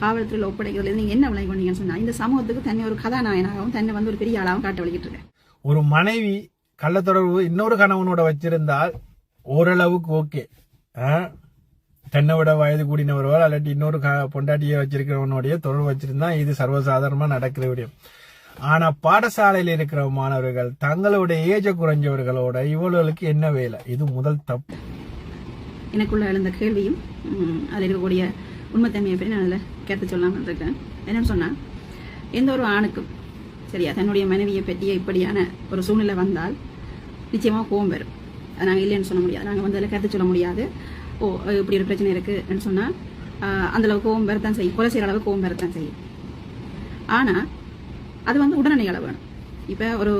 காவல்துறையில் ஒப்படைக்கிறதுல நீங்க என்ன விளை பண்ணீங்கன்னு சொன்னா இந்த சமூகத்துக்கு தன்னை ஒரு கதாநாயகனாகவும் தன்னை வந்து ஒரு பெரிய ஆளாகவும் காட்ட வலிக்கிட்டு இருக்கேன். ஒரு மனைவி கள்ளத்தொடர்பு இன்னொரு கணவனோட வச்சிருந்தால் ஓரளவுக்கு ஓகே. தன்னை விட வயது கூடினவரோ இல்லாட்டி இன்னொரு பொண்டாட்டியை வச்சிருக்கிறவனுடைய தொடர்பு வச்சிருந்தா இது சர்வசாதாரணமா நடக்கிற விடயம். ஆனா பாடசாலையில் இருக்கிற மாணவர்கள் தங்களுடைய ஏஜ குறைஞ்சவர்களோட இவர்களுக்கு என்ன வேலை? இது முதல் தப்பு. எனக்குள்ள எழுந்த கேள்வியும் அதில் இருக்கக்கூடிய உண்மைத்தன்மையை பற்றி நான் அதில் கருத்து சொல்லாமல் இருக்கேன் என்னன்னு சொன்னால் எந்த ஒரு ஆணுக்கும் சரியா தன்னுடைய மனைவியை பற்றிய இப்படியான ஒரு சூழ்நிலை வந்தால் நிச்சயமாக கோவம் வரும். நாங்கள் இல்லைன்னு சொல்ல முடியாது. நாங்கள் வந்து அதில் கருத்து சொல்ல முடியாது. ஓ இப்படி ஒரு பிரச்சனை இருக்குன்னு சொன்னால் அந்த அளவுக்கு கோவம் வரத்தான் செய்யும். கொலை செய்கிற அளவுக்கு கோவம் வரத்தான் செய்யும். ஆனால் அது வந்து உடனடியாக வேணும். இப்போ ஒரு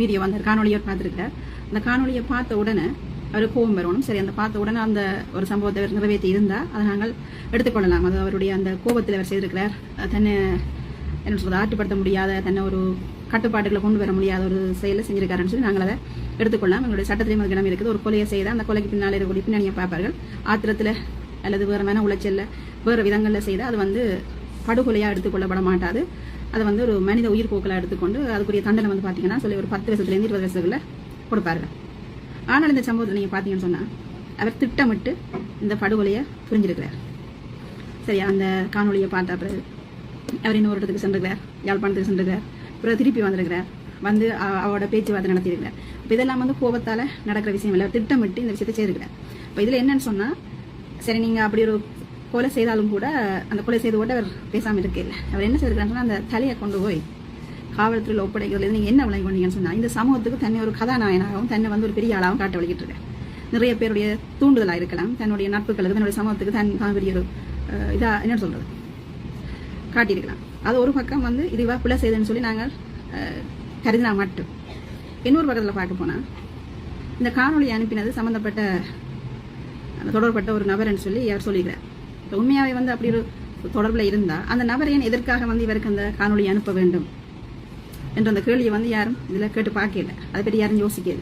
வீடியோ வந்து காணொலியை பார்த்துருக்க அந்த காணொலியை பார்த்த உடனே அவர் கோபம் வரணும். சரி அந்த பார்த்த உடனே அந்த ஒரு சம்பவத்தை அவர் நிறைவேற்றி இருந்தால் அதை நாங்கள் எடுத்துக்கொள்ளலாம். அது அவருடைய அந்த கோபத்தில் அவர் செய்திருக்கிறார். தன்னை என்ன சொல்றது ஆட்டுப்படுத்த முடியாத தன்னை ஒரு கட்டுப்பாட்டுகளை கொண்டு வர முடியாத ஒரு செயலை செஞ்சிருக்காருன்னு சொல்லி நாங்கள் அதை எடுத்துக்கொள்ளலாம். எங்களுடைய சட்டத்திலையும் அது இடம் இருக்குது. ஒரு கொலையை செய்தால் அந்த கொலைக்கு பின்னால் இருக்கக்கூடிய பின்னணியை பார்ப்பார்கள். ஆத்திரத்தில் அல்லது வேறு மன உளைச்சலில் வேறு விதங்களில் செய்தால் அது வந்து படுகொலையாக எடுத்துக்கொள்ளப்பட மாட்டாது. அதை வந்து ஒரு மனித உயிர் போக்கலாக எடுத்துக்கொண்டு அதுக்குரிய தண்டனை வந்து பார்த்தீங்கன்னா சொல்லி ஒரு பத்து வருஷத்துலேருந்து இருபது வருஷத்துக்குள்ள கொடுப்பார்கள். ஆனால் இந்த சம்பவத்தில் நீங்கள் பார்த்தீங்கன்னு சொன்னால் அவர் திட்டமிட்டு இந்த படுகொலையை புரிஞ்சிருக்கிறார். சரியா அந்த காணொலியை பார்த்த பிறகு அவர் இன்னொரு இடத்துக்கு சென்றிருக்கிறார் யாழ்ப்பாணத்துக்கு சென்றிருக்கிறார் பிறகு திருப்பி வந்திருக்கிறார் வந்து அவரோட பேச்சுவார்த்தை நடத்தியிருக்கிறார். இப்போ இதெல்லாம் வந்து கோபத்தால் நடக்கிற விஷயம் இல்லை. அவர் திட்டமிட்டு இந்த விஷயத்தை செய்திருக்கிறார். இப்போ இதில் என்னன்னு சொன்னால் சரி நீங்கள் அப்படி ஒரு கொலை செய்தாலும் கூட அந்த கொலை செய்து கூட அவர் பேசாமல் இருக்கல அவர் என்ன செய்திருக்காருன்னு சொன்னால் அந்த தலையை கொண்டு போய் காவல்துறையில் ஒப்படைக்கிறதுல நீங்கள் என்ன விளங்கி பண்ணீங்கன்னு சொன்னால் இந்த சமூகத்துக்கு தன்னை ஒரு கதாநாயகனாகவும் தன்னை வந்து ஒரு பெரிய ஆளாகவும் காட்ட வழிகிட்டு இருக்கேன் நிறைய பேருடைய தூண்டுதலாக இருக்கலாம் தன்னுடைய நட்புகளுக்கு தன்னுடைய சமூகத்துக்கு தன் தான் பெரிய ஒரு இதாக என்ன சொல்றது? காட்டியிருக்கலாம். அது ஒரு பக்கம் வந்து இதுவா பிள்ளை செய்தேன்னு சொல்லி நாங்கள் கருதினா மட்டும். இன்னொரு பக்கத்தில் பார்க்க போனால் இந்த காணொலி அனுப்பினது சம்மந்தப்பட்ட தொடர்பட்ட ஒரு நபர்னு சொல்லி அவர் சொல்லிக்கிறார். உண்மையாகவே வந்து அப்படி ஒரு தொடர்பில் இருந்தால் அந்த நபர் ஏன் எதற்காக வந்து இவருக்கு அந்த காணொலி அனுப்ப வேண்டும்? என்ற அந்த கேள்வியை வந்து யாரும் இதில் கேட்டு பார்க்கல. அதை பற்றி யாரும் யோசிக்கல.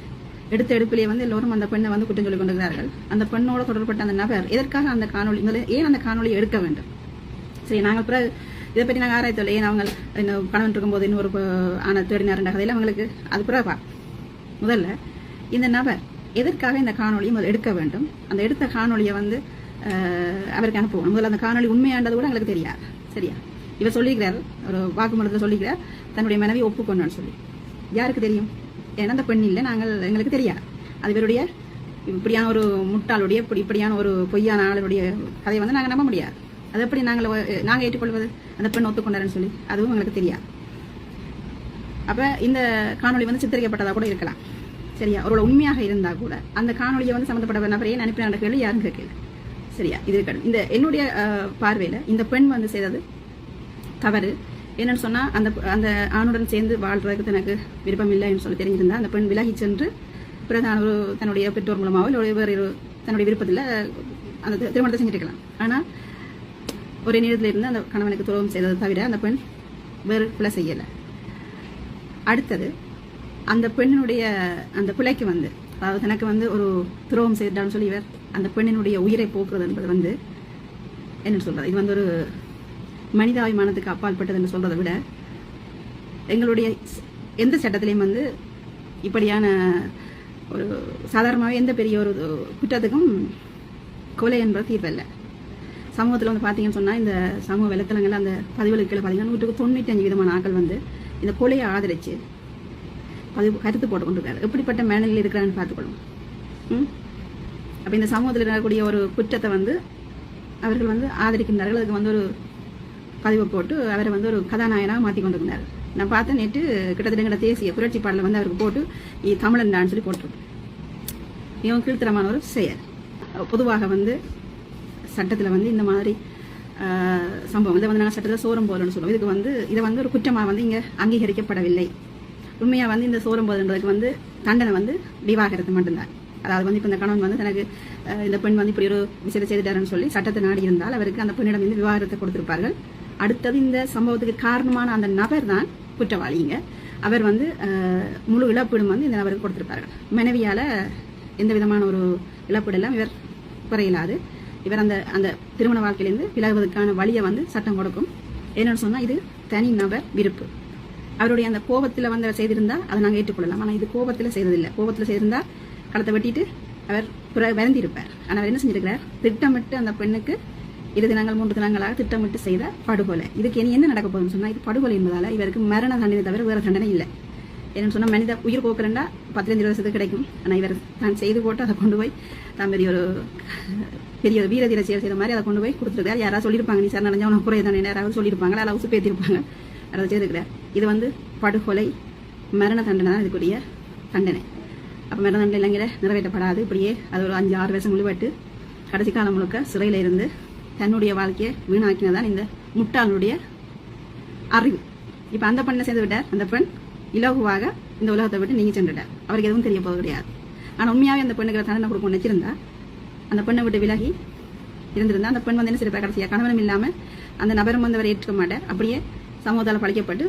எடுத்த எடுப்பிலே வந்து எல்லோரும் அந்த பெண்ணை வந்து குற்றம் சொல்லி கொண்டிருக்கிறார்கள். அந்த பெண்ணோட தொடர்பட்ட அந்த நபர் எதற்காக அந்த காணொளி முதல்ல ஏன் அந்த காணொலியை எடுக்க வேண்டும்? சரி நாங்கள் பிறகு இதை பற்றி நாங்கள் ஆராய்த்தோம் ஏன் அவங்க இன்னும் கணவன் இருக்கும்போது இன்னொரு ப- ஆன தேடினார்ன்ற கதையில் அவங்களுக்கு அது பிறப்பா முதல்ல இந்த நபர் எதற்காக இந்த காணொலியை முதல் எடுக்க வேண்டும்? அந்த எடுத்த காணொலியை வந்து அவருக்கு அனுப்புவோம். முதல்ல அந்த காணொலி உண்மையானது கூட எங்களுக்கு தெரியாது. சரியா? இவர் சொல்லிக்கிறார் ஒரு வாக்குமூலத்தில் சொல்லிக்கிறார் தன்னுடைய மனைவி ஒப்புக்கொண்டான்னு சொல்லி. யாருக்கு தெரியும்? ஏன்னா அந்த பெண் இல்லை நாங்கள் எங்களுக்கு தெரியாது. அது இவருடைய இப்படியான ஒரு முட்டாளுடைய இப்படி இப்படியான ஒரு பொய்யான ஆளுடைய கதையை வந்து நாங்கள் நம்ப முடியாது. அது எப்படி நாங்கள் நாங்கள் ஏற்றுக்கொள்வது? அந்த பெண் ஒத்துக்கொண்டாருன்னு சொல்லி. அதுவும் எங்களுக்கு தெரியாது. அப்ப இந்த காணொளி வந்து சித்தரிக்கப்பட்டதாக கூட இருக்கலாம். சரியா? அவரோட உண்மையாக இருந்தா கூட அந்த காணொளியை வந்து சம்மந்தப்பட்ட நபரையே அனுப்பின கேள்வி யாரும் கேட்கல சரியா? இது இருக்கட்டும் இந்த என்னுடைய பார்வையில் இந்த பெண் வந்து செய்தது தவறு. என்னன்னு சொன்னால் அந்த அந்த ஆணுடன் சேர்ந்து வாழ்றதுக்கு தனக்கு விருப்பம் இல்லைன்னு சொல்லி தெரிஞ்சிருந்தா அந்த பெண் விலகி சென்று பிரதான ஒரு தன்னுடைய பெற்றோர் மூலமாவோ இல்லை வேறு ஒரு தன்னுடைய விருப்பத்தில் அந்த திருமணத்தை செஞ்சுருக்கலாம் ஆனால் ஒரே நேரத்தில் இருந்து அந்த கணவனுக்கு துரோகம் செய்ததை தவிர அந்த பெண் வேறு பிள்ளை செய்யலை. அடுத்தது அந்த பெண்ணினுடைய அந்த பிள்ளைக்கு வந்து அதாவது தனக்கு வந்து ஒரு துரோகம் செய்தான்னு சொல்லி இவர் அந்த பெண்ணினுடைய உயிரை போக்குறது என்பது வந்து என்ன சொல்றது? இது வந்து ஒரு மனிதாபிமானத்துக்கு அப்பாற்பட்டதுன்னு சொல்கிறத சொல்றதை விட எங்களுடைய எந்த சட்டத்திலையும் வந்து இப்படியான ஒரு சாதாரணமாகவே எந்த பெரிய ஒரு குற்றத்துக்கும் கொலை என்பது தீர்வல்ல. சமூகத்தில் வந்து பார்த்தீங்கன்னு சொன்னால் இந்த சமூக வலைத்தளங்கள் அந்த பதிவுகளுக்கு பார்த்தீங்கன்னா நூற்றுக்கு தொண்ணூத்தஞ்சு விதமான ஆட்கள் வந்து இந்த கொலையை ஆதரிச்சு பதிவு கருத்து போட்டு கொண்டிருக்காரு எப்படிப்பட்ட மேனலில் இருக்கிறான்னு பார்த்துக்கொள்ளும். அப்போ இந்த சமூகத்தில் இருக்கக்கூடிய ஒரு குற்றத்தை வந்து அவர்கள் வந்து ஆதரிக்கின்றார்கள். அதுக்கு வந்து ஒரு பதிவை போட்டு அவரை வந்து ஒரு கதாநாயகனாக மாற்றி கொண்டு வந்தார் நான் பார்த்தேன் நேற்று கிட்டத்தட்ட கிட்ட தேசிய புரட்சி பாடலை வந்து அவருக்கு போட்டு தமிழன் தான் சொல்லி போட்டிருக்கேன் இவன் கீழ்த்தரமான ஒரு செயல். பொதுவாக வந்து சட்டத்தில் வந்து இந்த மாதிரி சம்பவம் இதை வந்து நாங்கள் சட்டத்தில் சோரம் போதல்னு சொல்லுவோம். இதுக்கு வந்து இதை வந்து ஒரு குற்றமாக வந்து இங்கே அங்கீகரிக்கப்படவில்லை. உண்மையாக வந்து இந்த சோரம் போதுன்றதுக்கு வந்து தண்டனை வந்து விவாகரத்து மட்டும்தான். அதாவது வந்து இப்போ இந்த கணவன் வந்து தனக்கு இந்த பெண் வந்து இப்படி ஒரு விஷயத்தை செய்துட்டாருன்னு சொல்லி சட்டத்தை நாடி இருந்தால் அவருக்கு அந்த பெண்ணிடம் வந்து விவாகரத்தை கொடுத்திருப்பார்கள். அடுத்தது இந்த சம்பவத்துக்கு காரணமான அந்த நபர் தான் குற்றவாளிங்க. அவர் வந்து முழு இழப்பீடும் வந்து இந்த நபருக்கு கொடுத்துருப்பாரு. மனைவியால் எந்த விதமான ஒரு இழப்பீடெல்லாம் இவர் குறையலாது இவர் அந்த அந்த திருமண வாழ்க்கையிலேருந்து விலகுவதற்கான வழியை வந்து சட்டம் கொடுக்கும். என்னன்னு சொன்னால் இது தனி நபர் விருப்பு. அவருடைய அந்த கோபத்தில் வந்து செய்திருந்தா அதை நாங்கள் ஏற்றுக்கொள்ளலாம். ஆனால் இது கோபத்தில் செய்ததில்லை. கோபத்தில் செய்திருந்தா களத்தை வெட்டிட்டு அவர் பிற- வருந்திருப்பார் ஆனால் அவர் என்ன செஞ்சிருக்கிறார்? திட்டமிட்டு அந்த பெண்ணுக்கு இரு தினங்கள் மூன்று தினங்களாக திட்டமிட்டு செய்த படுகொலை. இதுக்கு இனி என்ன நடக்க போகுதுன்னு சொன்னால் இது படுகொலை என்பதால் இவருக்கு மரண தண்டனை தவிர வேறு தண்டனை இல்லை. என்னன்னு சொன்னால் மனித உயிர் போக்குறண்டா பத்திரஞ்சு வருஷத்துக்கு கிடைக்கும். ஆனால் இவர் தான் செய்து போட்டு அதை கொண்டு போய் தான் பெரிய ஒரு பெரிய ஒரு வீர தீர செயல் செய்த மாதிரி அதை கொண்டு போய் கொடுத்துருக்காரு யாராவது சொல்லியிருப்பாங்க நீ சார் நடந்தவன உனக்கு குறைய தானே யாராவது சொல்லியிருப்பாங்க அல்ல உசு பேத்திருப்பாங்க அதை செய்திருக்கிறார். இது வந்து படுகொலை மரண தண்டனை தான் இதுக்குரிய தண்டனை. அப்போ மரண தண்டனை இல்லைங்கிற நிறைவேற்றப்படாது. இப்படியே அது ஒரு அஞ்சு ஆறு வருஷம் முழுவட்டு கடைசி காலம் முழுக்க சிறையில் இருந்து தன்னுடைய வாழ்க்கையை வீணாக்கினதான் இந்த முட்டாளுடைய அறிவு. இப்போ அந்த பெண்ணை சேர்ந்து விட்டார். அந்த பெண் இலகுவாக இந்த உலகத்தை விட்டு நீங்க சென்றுட்டார். அவருக்கு எதுவும் தெரிய போக கிடையாது. ஆனால் உண்மையாகவே அந்த பெண்ணுக்கு தண்டனை கொடுக்க நினைச்சிருந்தா அந்த பெண்ணை விட்டு விலகி இருந்திருந்தா அந்த பெண் வந்து என்ன செய்ய கடைசியாக கணவனும் இல்லாமல் அந்த நபரும் வந்து அவரை ஏற்றுக்க மாட்டார். அப்படியே சமூகத்தால் பழிக்கப்பட்டு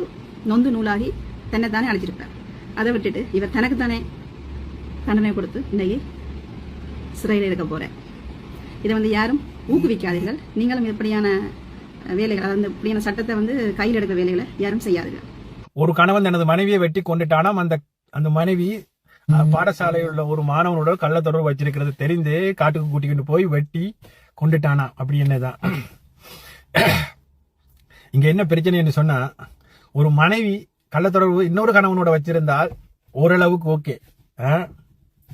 நொந்து நூலாகி தன்னைத்தானே அழைச்சிருப்பார். அதை விட்டுட்டு இவர் தனக்குத்தானே தண்டனை கொடுத்து இன்னைக்கு சிறையில் இருக்க போறேன் இதை வந்து யாரும் ஊக்குவிக்காதீர்கள். நீங்களும் இப்படியான வேலைகள் அதாவது இப்படியான சட்டத்தை வந்து கையில் எடுக்க வேலைகளை யாரும் செய்யாதீர்கள். ஒரு கணவன் தனது மனைவியை வெட்டி கொண்டுட்டானாம் அந்த அந்த மனைவி பாடசாலையில் உள்ள ஒரு மாணவனோட கள்ள தொடர்பு வச்சிருக்கிறது தெரிந்து காட்டுக்கு கூட்டிக்கிட்டு போய் வெட்டி கொண்டுட்டானா அப்படி என்னதான்? இங்க என்ன பிரச்சனைன்னு சொன்னா ஒரு மனைவி கள்ள தொடர்பு இன்னொரு கணவனோட வச்சிருந்தால் ஓரளவுக்கு ஓகே.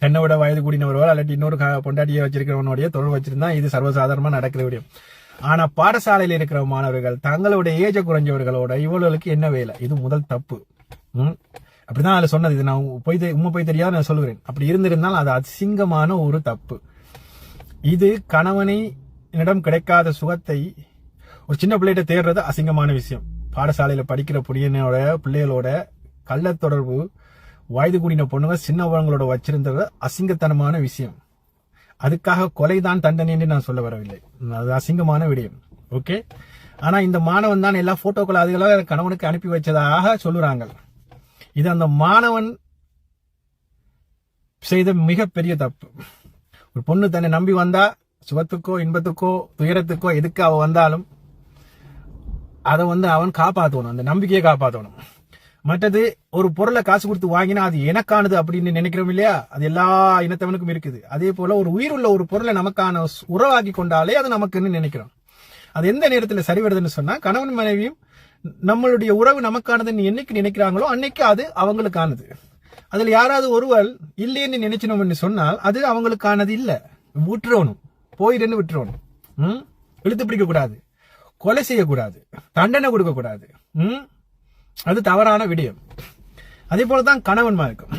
தென்னை விட வயது கூடினவரோ அல்லது இன்னொரு பொண்டாட்டியை வச்சிருக்கிறவனுடைய தொழில் வச்சிருந்தா இது சர்வசாதாரணமா நடக்கிற விடியும் ஆனா பாடசாலையில் இருக்கிற மாணவர்கள் தங்களுடைய ஏஜ குறைஞ்சவர்களோட இவர்களுக்கு என்ன வேலை? இது முதல் தப்பு. அப்படிதான் அதுல சொன்னது. இது நான் போய் உண்மை போய் தெரியாத நான் சொல்லுகிறேன். அப்படி இருந்திருந்தால் அது அசிங்கமான ஒரு தப்பு. இது கணவனை கிடைக்காத சுகத்தை ஒரு சின்ன பிள்ளைகிட்ட தேடுறது அசிங்கமான விஷயம். பாடசாலையில படிக்கிற புரியனோட பிள்ளைகளோட கள்ள தொடர்பு வயது கூடின பொண்ணுங்க சின்னவங்களோட வச்சிருந்தது அசிங்கத்தனமான விஷயம். அதுக்காக கொலைதான் தண்டனைன்னு நான் சொல்ல வரவில்லை. அது அசிங்கமான விடயம். ஓகே ஆனா இந்த மாணவன் தான் எல்லா போட்டோக்கள் அதுகளாக கணவனுக்கு அனுப்பி வச்சதாக சொல்லுறாங்க. இது அந்த மாணவன் செய்த மிகப்பெரிய தப்பு. ஒரு பொண்ணு தன்னை நம்பி வந்தா சுகத்துக்கோ இன்பத்துக்கோ துயரத்துக்கோ எதுக்கு அவ வந்தாலும் அதை வந்து அவன் காப்பாற்றணும் அந்த நம்பிக்கையை காப்பாற்றணும் மற்றது ஒரு பொருளை காசு கொடுத்து வாங்கினா அது எனக்கானது அப்படின்னு நினைக்கிறோம் இல்லையா? அது எல்லா இனத்தவனுக்கும் இருக்குது. அதே போல ஒரு உயிர் உள்ள ஒரு பொருளை நமக்கான உறவாக்கி கொண்டாலே அது நமக்குன்னு நினைக்கிறோம். அது எந்த நேரத்தில் சரி வருதுன்னு சொன்னா கணவன் மனைவியும் நம்மளுடைய உறவு நமக்கானதுன்னு என்னைக்கு நினைக்கிறாங்களோ அன்னைக்கு அது அவங்களுக்கானது. அதுல யாராவது ஒருவர் இல்லைன்னு நினைச்சினோம்னு சொன்னால் அது அவங்களுக்கானது இல்ல. விட்டுறணும். போயிடுன்னு விட்டுறணும். ம்? இழுத்து பிடிக்க கூடாது கொலை செய்யக்கூடாது. தண்டனை கொடுக்க கூடாது ம்? அது தவறான விடயம். அதே போலதான் கணவன்மாருக்கும்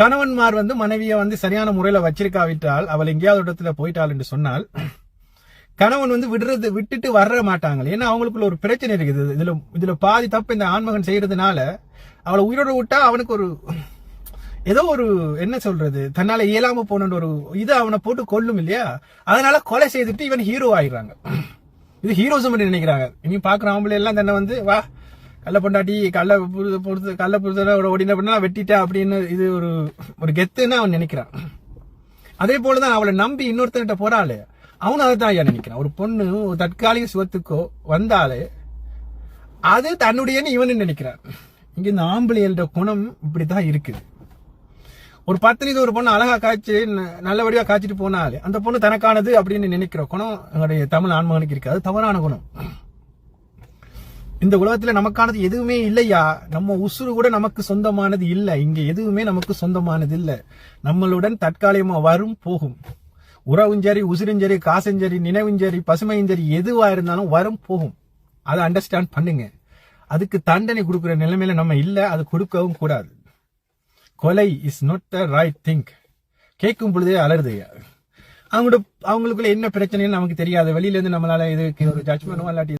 கணவன்மார் வந்து மனைவியை வந்து சரியான முறையில வச்சிருக்காவிட்டால் அவள் எங்கேயாவது இடத்துல போயிட்டாள் என்று சொன்னால் கணவன் வந்து விடுறது விட்டுட்டு வர மாட்டாங்க ஏன்னா அவங்களுக்குள்ள ஒரு பிரச்சனை இருக்குது. இதுல இதுல பாதி தப்பு இந்த ஆண்மகன் செய்யறதுனால அவளை உயிரோட விட்டா அவனுக்கு ஒரு ஏதோ ஒரு என்ன சொல்றது தன்னால இயலாம போன ஒரு இது அவனை போட்டு கொல்லும் இல்லையா? அதனால கொலை செய்துட்டு இவன் ஹீரோ ஆயிடுறாங்க. இது ஹீரோசம் நினைக்கிறாங்க. இனி பாக்குற ஆம்பளை எல்லாம் தன்னை வந்து வா கள்ள பொண்டாட்டி கள்ள புரு- பொறுத்து கள்ள பொறுத்தோட ஓடின அப்படின்னா வெட்டிட்டா அப்படின்னு இது ஒரு ஒரு கெத்துன்னு அவன் நினைக்கிறான். அதே போலதான் அவளை நம்பி இன்னொருத்தர்கிட்ட போறாளே அவனும் அதை தான் ஐயா நினைக்கிறான். ஒரு பொண்ணு ஒரு தற்காலிக சுகத்துக்கோ வந்தாலே அது தன்னுடையன்னு இவனு நினைக்கிறான். இங்க இந்த ஆம்பளையோட குணம் இப்படிதான் இருக்குது. ஒரு பத்தினிது ஒரு பொண்ணு அழகா காய்ச்சி ந- நல்லபடியா காய்ச்சிட்டு போனாலே அந்த பொண்ணு தனக்கானது அப்படின்னு நினைக்கிற குணம் எங்களுடைய தமிழ் ஆன்மகனுக்கு இருக்காது. தவறான குணம். இந்த உலகத்துல நமக்கானது எதுவுமே இல்லையா? நம்ம உசுறு கூட நமக்கு சொந்தமானது இல்லை. இங்க எதுவுமே நமக்கு சொந்தமானது இல்லை. நம்மளுடன் தற்காலிகமா வரும் போகும். உறவும் சரி உசுரும் சரி காசும் சரி நினைவும் சரி பசுமையும் சரி எதுவா இருந்தாலும் வரும் போகும். அதை அண்டர்ஸ்டாண்ட் பண்ணுங்க. அதுக்கு தண்டனை கொடுக்குற நிலைமையில நம்ம இல்லை அது கொடுக்கவும் கூடாது. கொலை is not the right thing கேட்கும் பொழுதே அலறுது. அவங்களோட அவங்களுக்குள்ள என்ன பிரச்சனைன்னு நமக்கு தெரியாது. வெளியில இருந்து நம்மளால இதுக்கு ஒரு ஜட்மெண்ட்டோ இல்லாட்டி